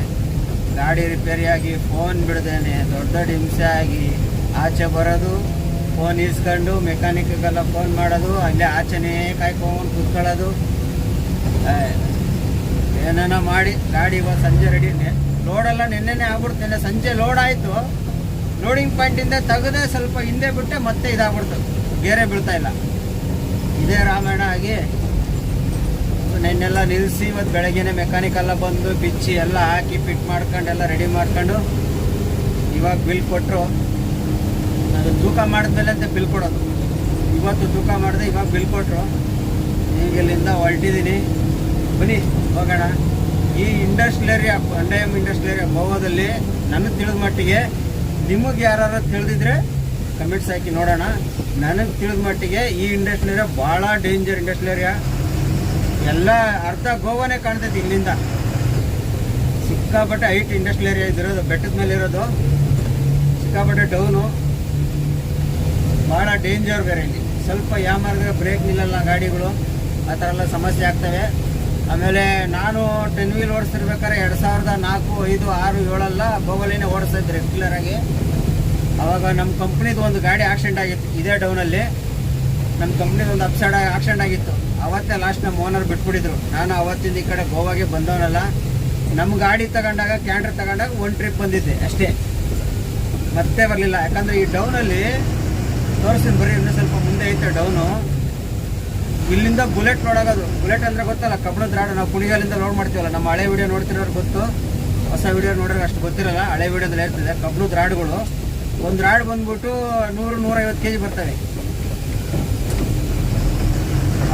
ಗಾಡಿ ರಿಪೇರಿಯಾಗಿ ಫೋನ್ ಬಿಡ್ದೇನೆ, ದೊಡ್ಡ ದೊಡ್ಡ ಹಿಂಸೆ ಆಗಿ ಆಚೆ ಬರೋದು ಫೋನ್ ಇಸ್ಕೊಂಡು ಮೆಕ್ಯಾನಿಕ್ಗೆಲ್ಲ ಫೋನ್ ಮಾಡೋದು, ಅಲ್ಲೇ ಆಚೆನೇ ಕಾಯ್ಕೊಂಡು ಕೂತ್ಕೊಳ್ಳೋದು. ಏನೇನೋ ಮಾಡಿ, ಗಾಡಿ ಇವತ್ತು ಸಂಜೆ ರೆಡಿ ಲೋಡೆಲ್ಲ ನಿನ್ನೆನೇ ಆಗ್ಬಿಡ್ತೇನೆ ಸಂಜೆ ಲೋಡ್ ಆಯಿತು. ಲೋಡಿಂಗ್ ಪಾಯಿಂಟಿಂದ ತೆಗೆದೇ ಸ್ವಲ್ಪ ಹಿಂದೆ ಬಿಟ್ಟೆ ಮತ್ತೆ ಇದಾಗ್ಬಿಡ್ತು. ಗೇರೆ ಬೀಳ್ತಾ ಇಲ್ಲ. ಇದೇ ರಾಮಾಯಣ ಆಗಿ ನೆನ್ನೆಲ್ಲ ನಿಲ್ಲಿಸಿ ಮತ್ತು ಬೆಳಗ್ಗೆನೆ ಮೆಕ್ಯಾನಿಕ್ ಎಲ್ಲ ಬಂದು ಬಿಚ್ಚಿ ಎಲ್ಲ ಹಾಕಿ ಫಿಟ್ ಮಾಡ್ಕೊಂಡು ಎಲ್ಲ ರೆಡಿ ಮಾಡ್ಕೊಂಡು ಇವಾಗ ಬಿಲ್ ಕೊಟ್ಟರು ಅದು ತೂಕ ಮಾಡಿದ್ಮೇಲೆ ಅಂತ ಬಿಲ್ ಕೊಡೋದು. ಇವತ್ತು ತೂಕ ಮಾಡಿದೆ ಇವಾಗ ಬಿಲ್ ಕೊಟ್ಟರು ಈಗ ಇಲ್ಲಿಂದ ಹೊರಟಿದ್ದೀನಿ. ಬನ್ನಿ, ಹೋಗೋಣ. ಈ ಇಂಡಸ್ಟ್ರಿಯಲ್ ಏರಿಯಾ ಅಂಡಯಮ್ ಇಂಡಸ್ಟ್ರಿಯಲ್ ಏರಿಯಾ ಗೋವಾದಲ್ಲಿ ನನಗೆ ತಿಳಿದ ಮಟ್ಟಿಗೆ ನಿಮಗೆ ಯಾರು ತಿಳಿದಿದ್ರೆ ಕಮೆಂಟ್ಸ್ ಹಾಕಿ ನೋಡೋಣ. ನನಗೆ ತಿಳಿದ ಮಟ್ಟಿಗೆ ಈ ಇಂಡಸ್ಟ್ರಿಯಲ್ ಏರಿಯಾ ಭಾಳ ಡೇಂಜರ್ ಇಂಡಸ್ಟ್ರಿಯಲ್ ಏರಿಯಾ ಎಲ್ಲ ಅರ್ಧ ಗೋವಾನೇ ಕಾಣ್ತೈತಿ ಇಲ್ಲಿಂದ. ಸಿಕ್ಕಾಪಟ್ಟೆ ಹೈಟ್ ಇಂಡಸ್ಟ್ರಿಯಲ್ ಏರಿಯಾ ಇದಿರೋದು ಬೆಟ್ಟದ ಮೇಲೆ ಇರೋದು. ಸಿಕ್ಕಾಪಟ್ಟೆ ಡೌನು ಭಾಳ ಡೇಂಜರ್ ಬೇರೆ ಇಲ್ಲಿ. ಸ್ವಲ್ಪ ಯಾಮಾರ್ಗ ಬ್ರೇಕ್ ನಿಲ್ಲಲ್ಲ ಗಾಡಿಗಳು. ಆ ಥರ ಎಲ್ಲ ಸಮಸ್ಯೆ ಆಗ್ತವೆ. ಆಮೇಲೆ ನಾನು ಟೆನ್ ವೀಲ್ ಓಡಿಸ್ತಿರ್ಬೇಕಾದ್ರೆ ಎರಡು ಸಾವಿರದ ನಾಲ್ಕು, ಐದು, ಆರು, ಏಳೆಲ್ಲ ಬೋಗಲಿನೇ ಓಡಿಸ್ತಾಯಿದ್ದೆ ರೆಗ್ಯುಲರ್ ಆಗಿ. ಅವಾಗ ನಮ್ಮ ಕಂಪ್ನಿದು ಒಂದು ಗಾಡಿ ಆಕ್ಸಿಡೆಂಟ್ ಆಗಿತ್ತು. ಇದೇ ಡೌನಲ್ಲಿ ನಮ್ಮ ಕಂಪ್ನಿದು ಒಂದು ಅಪ್ಸೈಡ್ ಆಕ್ಸಿಡೆಂಟ್ ಆಗಿತ್ತು. ಅವತ್ತೇ ಲಾಸ್ಟ್ ನಮ್ಮ ಓನರ್ ಬಿಟ್ಬಿಟ್ಟಿದ್ರು. ನಾನು ಅವತ್ತಿಂದ ಈ ಕಡೆ ಗೋವಾಗೆ ಬಂದವನಲ್ಲ. ನಮ್ಮ ಗಾಡಿ ತಗೊಂಡಾಗ ಕ್ಯಾಂಡ್ರ್ ತಗೊಂಡಾಗ ಒಂದು ಟ್ರಿಪ್ ಬಂದಿದ್ದೆ ಅಷ್ಟೇ. ಮತ್ತೆ ಬರಲಿಲ್ಲ. ಯಾಕಂದರೆ ಈ ಡೌನಲ್ಲಿ ತೋರಿಸ್ತೀನಿ ಬರೀ ಇನ್ನೂ ಸ್ವಲ್ಪ ಮುಂದೆ ಐತೆ ಡೌನು ಇಲ್ಲಿಂದ ಬುಲೆಟ್ ನೋಡೋದು ಬುಲೆಟ್ ಅಂದರೆ ಗೊತ್ತಲ್ಲ, ಕಬ್ಬಣದ ರಾಡು. ನಾವು ಕುಣಿಗಾಲಿಂದ ಲೋಡ್ ಮಾಡ್ತೀವಲ್ಲ, ನಮ್ಮ ಹಳೆ ವಿಡಿಯೋ ನೋಡ್ತಿರೋರು ಗೊತ್ತು. ಹೊಸ ವಿಡಿಯೋ ನೋಡಿದ್ರೆ ಅಷ್ಟು ಗೊತ್ತಿರಲ್ಲ. ಹಳೆ ವಿಡಿಯೋದಲ್ಲಿ ಇರ್ತದೆ ಕಬ್ಬಣದ ರಾಡ್ಗಳು. ಒಂದು ರಾಡ್ ಬಂದ್ಬಿಟ್ಟು ನೂರು ನೂರೈವತ್ತು ಕೆ ಜಿ ಬರ್ತವೆ.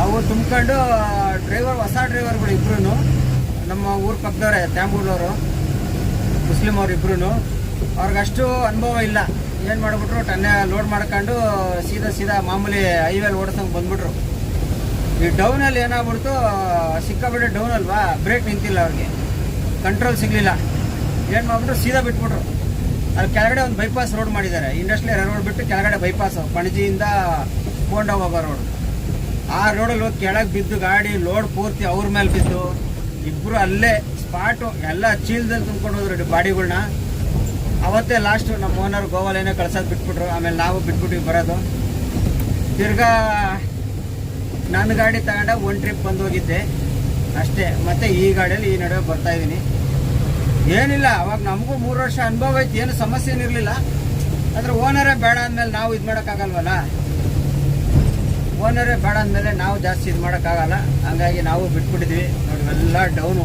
ಅವು ತುಂಬಿಕೊಂಡು ಡ್ರೈವರ್ ಹೊಸ ಡ್ರೈವರ್ಗಳು ಇಬ್ರು ನಮ್ಮ ಊರು ಪಕ್ಕದವ್ರೆ ತ್ಯಾಂಬೂರ್ನವರು, ಮುಸ್ಲಿಂ ಅವ್ರು ಇಬ್ರು ಅವ್ರಿಗಷ್ಟು ಅನುಭವ ಇಲ್ಲ. ಏನು ಮಾಡಿಬಿಟ್ರು, ಟನ್ನೆ ಲೋಡ್ ಮಾಡ್ಕೊಂಡು, ಸೀದಾ ಸೀದಾ ಮಾಮೂಲಿ ಹೈವೇಲಿ ಓಡಿಸಂಗೆ ಬಂದ್ಬಿಟ್ರು. ಈ ಡೌನಲ್ಲಿ ಏನಾಗ್ಬಿಡ್ತು ಸಿಕ್ಕಾಬಿಟ್ಟೆ ಡೌನ್ ಅಲ್ವಾ ಬ್ರೇಕ್ ನಿಂತಿಲ್ಲ ಅವ್ರಿಗೆ. ಕಂಟ್ರೋಲ್ ಸಿಗಲಿಲ್ಲ. ಏನು ಮಾಡಿಬಿಟ್ರು, ಸೀದಾ ಬಿಟ್ಬಿಟ್ರು. ಅಲ್ಲಿ ಕೆಳಗಡೆ ಒಂದು ಬೈಪಾಸ್ ರೋಡ್ ಮಾಡಿದ್ದಾರೆ. ಇಂಡಸ್ಟ್ರಿಯಲ್ ರೋಡ್ ಬಿಟ್ಟು ಕೆಳಗಡೆ ಬೈಪಾಸ್ ಪಣಜಿಯಿಂದ ಕೋಂಡ ಹೋಗೋ ರೋಡ್ ಆ ರೋಡಲ್ಲಿ ಹೋಗಿ ಕೆಳಗೆ ಬಿದ್ದು ಗಾಡಿ ಲೋಡ್ ಪೂರ್ತಿ ಅವ್ರ ಮೇಲೆ ಬಿದ್ದು ಇಬ್ಬರು ಅಲ್ಲೇ ಸ್ಪಾಟು ಎಲ್ಲ ಚೀಲದಲ್ಲಿ ತುಂಬ್ಕೊಂಡು ಹೋದ್ರು ಬಾಡಿಗಳನ್ನ ಅವತ್ತೇ ಲಾಸ್ಟು ನಮ್ಮ ಓನರ್ ಗೋವಾಲೇನೇ ಕಳ್ಸೋದು ಬಿಟ್ಬಿಟ್ರು, ಆಮೇಲೆ ನಾವು ಬಿಟ್ಬಿಟ್ಟು ಬರೋದು. ತಿರ್ಗಾ ನನ್ನ ಗಾಡಿ ತಗೊಂಡ ಒಂದು ಟ್ರಿಪ್ ಬಂದು ಹೋಗಿದ್ದೆ. ಅಷ್ಟೇ, ಮತ್ತೆ ಈ ಗಾಡಿಯಲ್ಲಿ ಈ ನಡುವೆ ಬರ್ತಾ ಇದ್ದೀನಿ. ಏನಿಲ್ಲ, ಅವಾಗ ನಮಗೂ ಮೂರು ವರ್ಷ ಅನುಭವ ಐತಿ ಏನು ಸಮಸ್ಯೆ ಏನಿರಲಿಲ್ಲ ಆದರೆ ಓನರೇ ಬೇಡ ಅಂದಮೇಲೆ ನಾವು ಇದು ಮಾಡೋಕ್ಕಾಗಲ್ವಲ್ಲ ಓನರೇ ಬೇಡ ಅಂದಮೇಲೆ ನಾವು ಜಾಸ್ತಿ ಇದು ಮಾಡೋಕ್ಕಾಗಲ್ಲ. ಹಂಗಾಗಿ ನಾವು ಬಿಟ್ಬಿಟ್ಟಿದ್ವಿ. ನೋಡಿ, ಎಲ್ಲ ಡೌನು.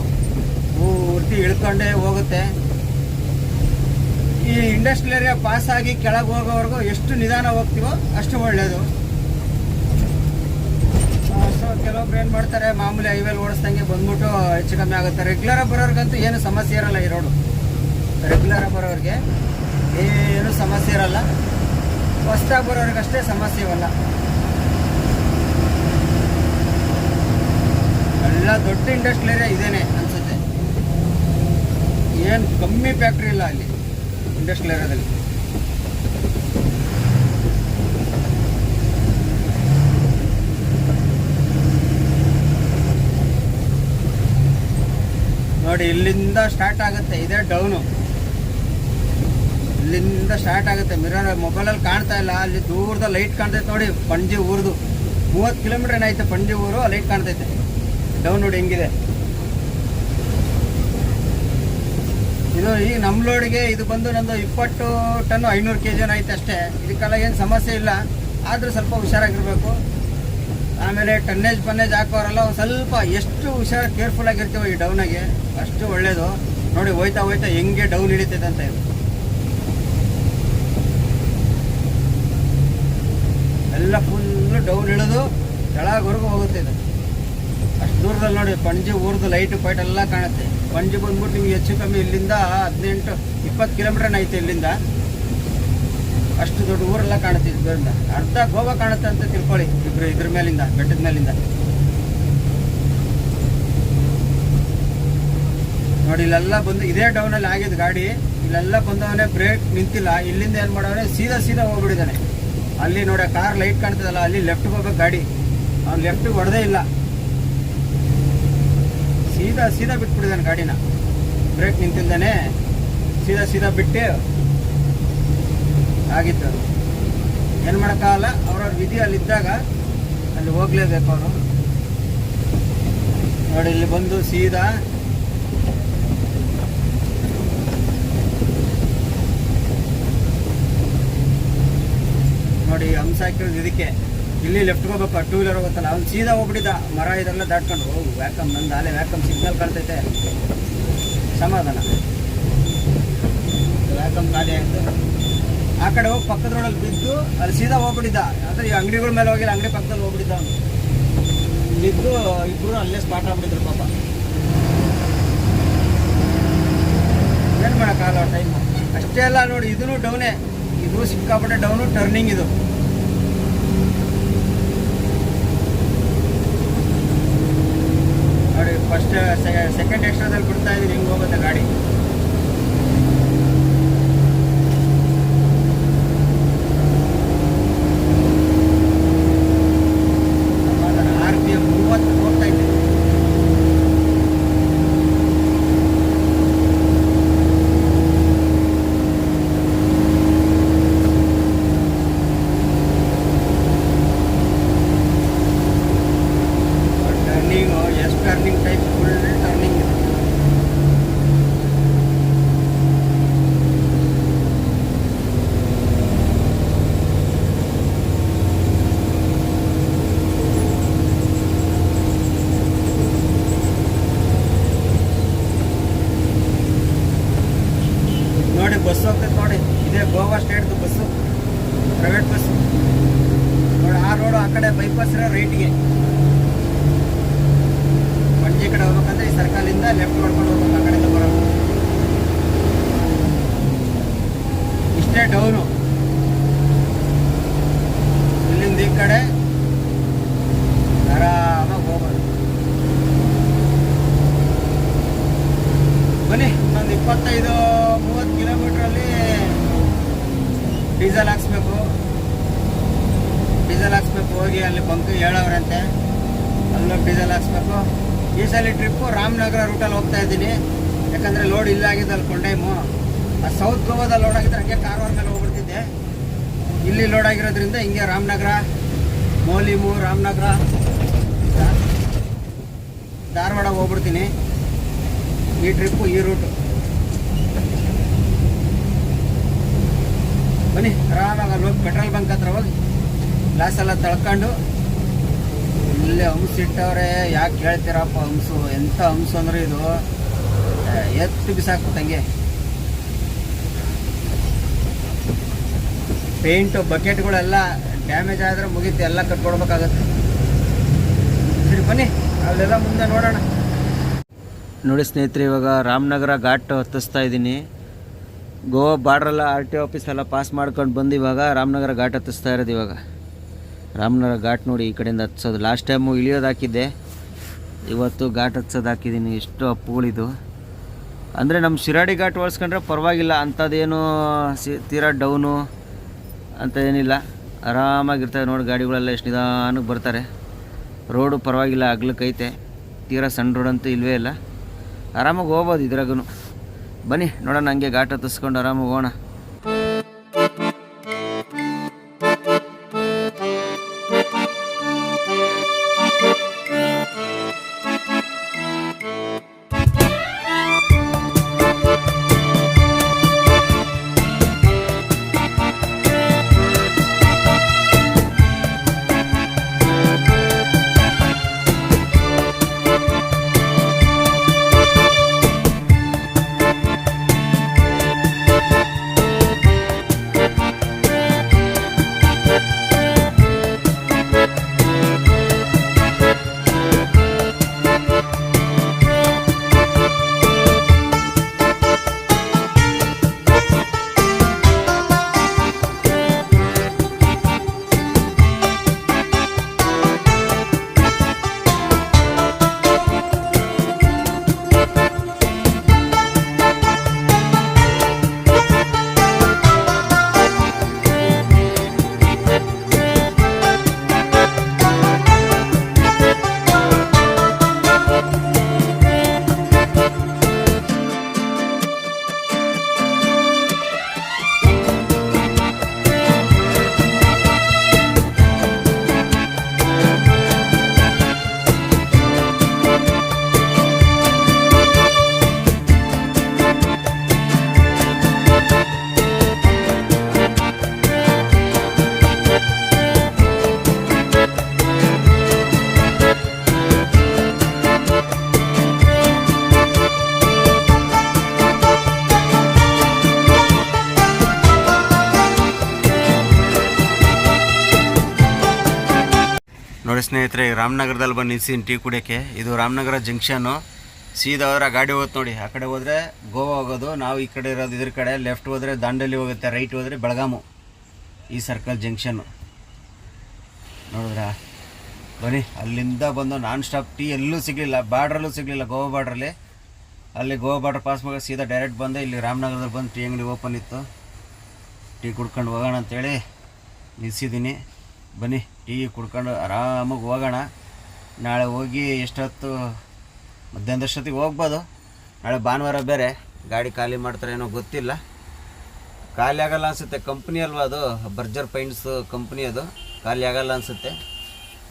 ಪೂರ್ತಿ ಇಳ್ಕೊಂಡೇ ಹೋಗುತ್ತೆ. ಈ ಇಂಡಸ್ಟ್ರಿಯಲ್ ಏರಿಯಾ ಪಾಸ್ ಆಗಿ ಕೆಳಗೆ ಹೋಗೋವರೆಗೂ ಎಷ್ಟು ನಿಧಾನ ಹೋಗ್ತೀವೋ ಅಷ್ಟು ಒಳ್ಳೆಯದು ಸೊ ಕೆಲವೊಬ್ರು ಏನು ಮಾಡ್ತಾರೆ, ಮಾಮೂಲಿ ಹೈವೇಲಿ ಓಡಿಸ್ದಂಗೆ ಬಂದ್ಬಿಟ್ಟು ಹೆಚ್ಚು ಕಮ್ಮಿ ಆಗುತ್ತೆ. ರೆಗ್ಯುಲರ್ ಬರೋರ್ಗಂತೂ ಏನು ಸಮಸ್ಯೆ ಇರಲ್ಲ ಈ ರೋಡು ರೆಗ್ಯುಲರ್ ಬರೋರಿಗೆ ಏನು ಸಮಸ್ಯೆ ಇರಲ್ಲ. ಹೊಸ್ದಾಗಿ ಬರೋರಿಗಷ್ಟೇ ಸಮಸ್ಯೆ ಇವಲ್ಲ ಎಲ್ಲ ದೊಡ್ಡ ಇಂಡಸ್ಟ್ರಿಯಲ್ ಏರಿಯಾ ಇದೇನೆ ಅನ್ಸುತ್ತೆ. ಏನು ಕಮ್ಮಿ ಫ್ಯಾಕ್ಟ್ರಿ ಇಲ್ಲ ಅಲ್ಲಿ ಇಂಡಸ್ಟ್ರಿಯಲ್ ಏರಿಯಾದಲ್ಲಿ ನೋಡಿ, ಇಲ್ಲಿಂದ ಸ್ಟಾರ್ಟ್ ಆಗುತ್ತೆ, ಇದೇ ಡೌನು ಇಲ್ಲಿಂದ ಸ್ಟಾರ್ಟ್ ಆಗುತ್ತೆ. ಮಿರರ್ ಮೊಬೈಲಲ್ಲಿ ಕಾಣ್ತಾ ಇಲ್ಲ, ಅಲ್ಲಿ ದೂರದ ಲೈಟ್ ಕಾಣ್ತೈತೆ ನೋಡಿ ಪಣಜಿ ಊರ್ದು. ಮೂವತ್ತು ಕಿಲೋಮೀಟರ್ ಏನಾಯ್ತು ಪಣಜಿ ಊರು ಲೈಟ್ ಕಾಣ್ತೈತೆ. ಡೌನ್ ನೋಡಿ ಹೆಂಗಿದೆ? ಇದು ಈಗ ನಮ್ಮ ಲೋಡ್ಗೆ ಇದು ಬಂದು ನಂದು ಇಪ್ಪತ್ತು ಟನ್ ಐನೂರು ಕೆ ಜಿನ ಐತೆ ಅಷ್ಟೇ. ಇದಕ್ಕೆಲ್ಲ ಏನು ಸಮಸ್ಯೆ ಇಲ್ಲ. ಆದರೂ ಸ್ವಲ್ಪ ಹುಷಾರಾಗಿರ್ಬೇಕು. ಆಮೇಲೆ ಟನ್ನೇಜ್ ಪನ್ನೇಜ್ ಹಾಕೋರಲ್ಲ ಸ್ವಲ್ಪ ಎಷ್ಟು ಹುಷಾರು ಕೇರ್ಫುಲ್ ಆಗಿರ್ತೀವೋ ಈ ಡೌನಾಗೆ ಅಷ್ಟು ಒಳ್ಳೇದು. ನೋಡಿ, ಹೋಯ್ತಾ ಹೋಯ್ತಾ ಹೆಂಗೆ ಡೌನ್ ಹಿಡಿತೈತೆ ಅಂತ ಇದು ಎಲ್ಲ ಫುಲ್ಲು ಡೌನ್ ಇಳಿದು ಕೆಳಗವರೆಗೂ ಹೋಗುತ್ತೆ ಇದು. ಅಷ್ಟು ದೂರದಲ್ಲಿ ನೋಡಿ ಪಣಜಿ ಊರ್ದು ಲೈಟು ಪೈಟ್ ಎಲ್ಲ ಕಾಣುತ್ತೆ. ಪಣಜಿ ಬಂದ್ಬಿಟ್ಟು ನಿಮ್ಗೆ ಹೆಚ್ಚು ಕಮ್ಮಿ ಇಲ್ಲಿಂದ ಹದಿನೆಂಟು, ಇಪ್ಪತ್ತು ಕಿಲೋಮೀಟರ್ನ ಐತೆ ಇಲ್ಲಿಂದ. ಅಷ್ಟು ದೊಡ್ಡ ಊರೆಲ್ಲ ಕಾಣುತ್ತೆ ಇದರಿಂದ. ಅರ್ಧ ಗೋವಾ ಕಾಣುತ್ತೆ ಅಂತ ತಿಳ್ಕೊಳ್ಳಿ ಇಬ್ರು ಇದ್ರ ಮೇಲಿಂದ, ಬೆಟ್ಟದ ಮೇಲಿಂದ. ನೋಡಿ, ಇಲ್ಲೆಲ್ಲ ಬಂದು ಇದೇ ಡೌನಲ್ಲಿ ಆಗಿದ್ದು ಗಾಡಿ, ಇಲ್ಲೆಲ್ಲ ಬಂದವನೇ ಬ್ರೇಕ್ ನಿಂತಿಲ್ಲ. ಇಲ್ಲಿಂದ ಏನು ಮಾಡವನೇ ಸೀದಾ ಸೀದಾ ಹೋಗ್ಬಿಟ್ಟಿದ್ದಾನೆ. ಅಲ್ಲಿ ನೋಡಿ ಕಾರ್ ಲೈಟ್ ಕಾಣ್ತದಲ್ಲ, ಅಲ್ಲಿ ಲೆಫ್ಟ್ಗೆ ಹೋಗ್ಬೇಕು ಗಾಡಿ. ಅವ್ನು ಲೆಫ್ಟಿಗೆ ಹೊಡೆದೇ ಇಲ್ಲ. ಸೀದಾ ಸೀದಾ ಬಿಟ್ಬಿಟ್ಟಿದ್ದಾನೆ ಗಾಡಿನ. ಬ್ರೇಕ್ ನಿಂತಿದ್ದಾನೆ ಸೀದಾ ಸೀದಾ ಬಿಟ್ಟು ಆಗಿತ್ತು ಏನು ಮಾಡೋಕ್ಕಾಗಲ್ಲ, ಅವ್ರವ್ರ ವಿಧಿ ಅಲ್ಲಿದ್ದಾಗ ಅಲ್ಲಿ ಹೋಗ್ಲೇಬೇಕು ಅವರು. ನೋಡಿ, ಇಲ್ಲಿ ಬಂದು ಸೀದಾ. ನೋಡಿ ಹಂಸ ಹಾಕಿರೋದು ಇದಕ್ಕೆ. ಇಲ್ಲಿ ಲೆಫ್ಟ್ ಹೋಗಪ್ಪ ಟೂ ವೀಲರ್ ಹೋಗುತ್ತಲ್ಲ, ಅವ್ನು ಸೀದಾ ಹೋಗ್ಬಿಟ್ಟಿದ್ದ. ಮರ ಇದೆಲ್ಲ ದಾಟ್ಕೊಂಡು ಹೋಗು ವ್ಯಾಕಮ್ ನಂದು ಅಲ್ಲೇ ವ್ಯಾಕಮ್ ಸಿಗ್ನಲ್ ಕಾಣ್ತೈತೆ. ಸಮಾಧಾನ. ವ್ಯಾಕಮ್ ಖಾಲಿ ಆಯಿತು. ಆ ಕಡೆ ಹೋಗಿ ಪಕ್ಕದ ರೋಡಲ್ಲಿ ಬಿದ್ದು, ಅಲ್ಲಿ ಸೀದಾ ಹೋಗ್ಬಿಟ್ಟಿದ್ದ. ಅಂದರೆ ಈ ಅಂಗಡಿಗಳ ಮೇಲೆ ಹೋಗಿಲ್ಲ, ಅಂಗಡಿ ಪಕ್ಕದಲ್ಲಿ ಹೋಗ್ಬಿಟ್ಟಿದ್ದ ಅವನು. ಬಿದ್ದು ಇಬ್ಬರು ಅಲ್ಲೇ ಸ್ಪಾಟ್ ಆಗ್ಬಿಟ್ಟಿದ್ರು ಪಾಪ. ಏನು ಮಾಡೋಕ್ಕಾಗಲ್ಲ ಟೈಮು ಅಷ್ಟೇ ಅಲ್ಲ ನೋಡಿ ಇದೂ ಡೌನೇ ಇದು ಸಿಕ್ಕಾಪಟ್ಟೆ ಡೌನು ಟರ್ನಿಂಗ್ ಇದು ನೋಡಿ ಫಸ್ಟ್ ಸೆಕೆಂಡ್ ಎಕ್ಸ್ಟ್ರಾದಲ್ಲಿ ಬಿಡ್ತಾ ಇದ್ದೀನಿ ಹಿಂಗೆ ಹೋಗುತ್ತೆ ಗಾಡಿ ಸಮಾಧಾನ ಆರ್ ಪಿ ಎಫ್ ಮೂವತ್ತು ಹೋಗ್ತಾ ಇದೆ ಟರ್ನಿಂಗು ಎಷ್ಟು ಟರ್ನಿಂಗ್ ಟೈಪ್ ಫುಲ್ ಟರ್ನಿಂಗ್ ಇದೆ ನೋಡಿ ಬಸ್ ಹೋಗ್ತೈತೆ ನೋಡಿ ಇದೇ ಗೋವಾ ಸ್ಟೇಟ್ದು ಬಸ್ಸು ಪ್ರೈವೇಟ್ ಬಸ್ಸು ನೋಡಿ ಆ ರೋಡು ಆ ಕಡೆ ಬೈಪಾಸ್ ಇರೋ ರೈಟಿಗೆ ಪಂಜಿ ಕಡೆ ಹೋಗ್ಬೇಕಂದ್ರೆ ಈ ಸರ್ಕಲಿಂದ ಲೆಫ್ಟ್ ಮಾಡ್ಕೊಂಡು ಹೋಗ್ಬೇಕು ಆ ಕಡೆಯಿಂದ ಬರೋದು ಇಷ್ಟೇ ಡೌನು ಇಲ್ಲಿಂದ ಈ ಕಡೆ ಆರಾಮಾಗಿ ಹೋಗ್ಬೋದು ಬನ್ನಿ ಇನ್ನೊಂದು ಇಪ್ಪತ್ತೈದು ಮೂವತ್ತು ಕಿಲೋಮೀಟ್ರಲ್ಲಿ ಡೀಸೆಲ್ ಹಾಕ್ಸ್ಬೇಕು. ಡೀಸೆಲ್ ಹಾಕ್ಸ್ಬೇಕು, ಹೋಗಿ ಅಲ್ಲಿ ಬಂಕ್ ಹೇಳವ್ರಂತೆ. ಅಲ್ಲೂ ಡೀಸೆಲ್ ಹಾಕ್ಸ್ಬೇಕು. ಈ ಸಲ ಟ್ರಿಪ್ಪು ರಾಮನಗರ ರೂಟಲ್ಲಿ ಹೋಗ್ತಾ ಇದ್ದೀನಿ. ಯಾಕಂದರೆ ಲೋಡ್ ಇಲ್ಲ ಆಗಿದೆ ಅಲ್ಲಿ ಕೊಂಡೈಮು ಆ ಸೌತ್ ಗೋವಾದಲ್ಲಿ ಲೋಡ್ ಆಗಿದ್ರೆ ಹಂಗೆ ಕಾರವಾರ ಮೇಲೆ ಹೋಗ್ಬಿಡ್ತಿದ್ದೆ. ಇಲ್ಲಿ ಲೋಡ್ ಆಗಿರೋದ್ರಿಂದ ಹಿಂಗೆ ರಾಮನಗರ, ಮೌಲಿಮು, ರಾಮನಗರ, ಧಾರವಾಡ ಹೋಗ್ಬಿಡ್ತೀನಿ. ಈ ಟ್ರಿಪ್ಪು ಈ ರೂಟು ಬನ್ನಿ, ಆರಾಮಾಗಿ ಅಲ್ಲಿ ಹೋಗಿ ಪೆಟ್ರೋಲ್ ಬಂಕ್ ಹತ್ರ ಹೋಗಿ ಗ್ಲಾಸ್ ಎಲ್ಲ ತಳ್ಕೊಂಡು, ಇಲ್ಲೇ ಹಂಸು ಇಟ್ಟವ್ರೆ, ಯಾಕೆ ಹೇಳ್ತೀರಪ್ಪ ಹಂಸು ಎಂಥ ಹಂಸು ಅಂದ್ರೆ ಇದು ಎತ್ತು ಎತ್ತು ಬಿಸಾಕ್ಬಿಟ್ಟಂಗೆ ಪೇಂಟು ಬಕೆಟ್ಗಳೆಲ್ಲ ಡ್ಯಾಮೇಜ್ ಆದರೆ ಮುಗೀತು, ಎಲ್ಲ ಕಟ್ಕೊಡ್ಬೇಕಾಗತ್ತೆ. ಸರಿ, ಬನ್ನಿ, ಅಲ್ಲೆಲ್ಲ ಮುಂದೆ ನೋಡೋಣ.
ನೋಡಿ ಸ್ನೇಹಿತರೆ, ಇವಾಗ ರಾಮನಗರ ಘಾಟ್ ಹತ್ತಿಸ್ತಾ ಇದ್ದೀನಿ. ಗೋವಾ ಬಾರ್ಡ್ರೆಲ್ಲ ಆರ್ ಟಿ ಆಫೀಸ್ ಎಲ್ಲ ಪಾಸ್ ಮಾಡ್ಕೊಂಡು ಬಂದು ಇವಾಗ ರಾಮನಗರ ಘಾಟ್ ಹತ್ತಿಸ್ತಾ ಇರೋದು ಇವಾಗ. ರಾಮನಗರ ಘಾಟ್ ನೋಡಿ ಈ ಕಡೆಯಿಂದ ಹತ್ಸೋದು. ಲಾಸ್ಟ್ ಟೈಮು ಇಳಿಯೋದು ಹಾಕಿದ್ದೆ. ಇವತ್ತು ಘಾಟ್ ಹತ್ಸೋದು ಹಾಕಿದ್ದೀನಿ. ಎಷ್ಟು ಅಪ್ಪುಗಳಿದು. ಅಂದರೆ ನಮ್ಮ ಶಿರಾಡಿ ಘಾಟ್ ಹೋಲ್ಸ್ಕೊಂಡ್ರೆ ಪರವಾಗಿಲ್ಲ. ಅಂಥದ್ದೇನು ಸಿ, ತೀರಾ ಡೌನು ಅಂತ ಏನಿಲ್ಲ. ಆರಾಮಾಗಿರ್ತವೆ ನೋಡಿ ಗಾಡಿಗಳೆಲ್ಲ ಎಷ್ಟು ನಿಧಾನಕ್ಕೆ ಬರ್ತಾರೆ. ರೋಡು ಪರವಾಗಿಲ್ಲ ಅಗ್ಲಕ್ಕೈತೆ ತೀರಾ ಸಣ್ಣ ರೋಡ್ ಇಲ್ಲವೇ ಇಲ್ಲ. ಆರಾಮಾಗಿ ಹೋಗ್ಬೋದು ಇದ್ರಾಗೂ ಬನ್ನಿ ನೋಡೋಣ ಹಂಗೆ ಘಾಟ ಹತ್ತಿಸ್ಕೊಂಡು ಆರಾಮಾಗಿ ಹೋಗೋಣ. ಸ್ನೇಹಿತರೆ ರಾಮನಗರದಲ್ಲಿ ಬಂದು ನಿಲ್ಸಿದ್ದೀನಿ ಟೀ ಕುಡಿಯೋಕ್ಕೆ. ಇದು ರಾಮನಗರ ಜಂಕ್ಷನ್ನು. ಸೀದಾ ಹೋದ್ರೆ ಗಾಡಿ ಹೋಗುತ್ತೆ ನೋಡಿ. ಆ ಕಡೆ ಹೋದರೆ ಗೋವಾ ಹೋಗೋದು, ನಾವು ಈ ಕಡೆ ಇರೋದು ಇದ್ರ ಕಡೆ, ಲೆಫ್ಟ್ ಹೋದರೆ ದಾಂಡೇಲಿ ಹೋಗುತ್ತೆ, ರೈಟ್ ಹೋದರೆ ಬೆಳಗಾಮು. ಈ ಸರ್ಕಲ್ ಜಂಕ್ಷನ್ನು. ನೋಡಿದ್ರಾ? ಬನ್ನಿ, ಅಲ್ಲಿಂದ ಬಂದು ನಾನ್ ಸ್ಟಾಪ್, ಟೀ ಎಲ್ಲೂ ಸಿಗಲಿಲ್ಲ, ಬಾರ್ಡ್ರಲ್ಲೂ ಸಿಗಲಿಲ್ಲ ಗೋವಾ ಬಾರ್ಡ್ರಲ್ಲಿ. ಅಲ್ಲಿ ಗೋವಾ ಬಾರ್ಡ್ರ್ ಪಾಸ್ ಮಾಡಿ ಸೀದಾ ಡೈರೆಕ್ಟ್ ಬಂದೆ, ಇಲ್ಲಿ ರಾಮನಗರದಲ್ಲಿ ಬಂದು ಟೀ ಅಂಗಡಿ ಓಪನ್ ಇತ್ತು. ಟೀ ಕುಡ್ಕೊಂಡು ಹೋಗೋಣ ಅಂತೇಳಿ ನಿಲ್ಸಿದ್ದೀನಿ. ಬನ್ನಿ. ಟೀ ಕುಡ್ಕೊಂಡು ಆರಾಮಾಗಿ ಹೋಗೋಣ. ನಾಳೆ ಹೋಗಿ ಎಷ್ಟೊತ್ತು? ಮಧ್ಯಾಹ್ನದಷ್ಟೊತ್ತಿಗೆ ಹೋಗ್ಬೋದು. ನಾಳೆ ಭಾನುವಾರ ಬೇರೆ. ಗಾಡಿ ಖಾಲಿ ಮಾಡ್ತಾರೇನೋ ಗೊತ್ತಿಲ್ಲ. ಖಾಲಿ ಆಗಲ್ಲ ಅನಿಸುತ್ತೆ. ಕಂಪ್ನಿ ಅಲ್ವಾ ಅದು? ಬರ್ಜರ್ ಪೈಂಟ್ಸ್ ಕಂಪ್ನಿ ಅದು. ಖಾಲಿ ಆಗಲ್ಲ ಅನಿಸುತ್ತೆ.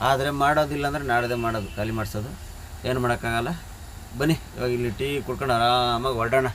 ಆದರೆ ಮಾಡೋದಿಲ್ಲ ಅಂದರೆ ನಾಳೆದೇ ಮಾಡೋದು, ಖಾಲಿ ಮಾಡಿಸೋದು. ಏನು ಮಾಡೋಕ್ಕಾಗಲ್ಲ? ಬನ್ನಿ, ಇವಾಗ ಇಲ್ಲಿ ಟೀ ಕುಡ್ಕೊಂಡು ಆರಾಮಾಗಿ ಹೊರಡೋಣ.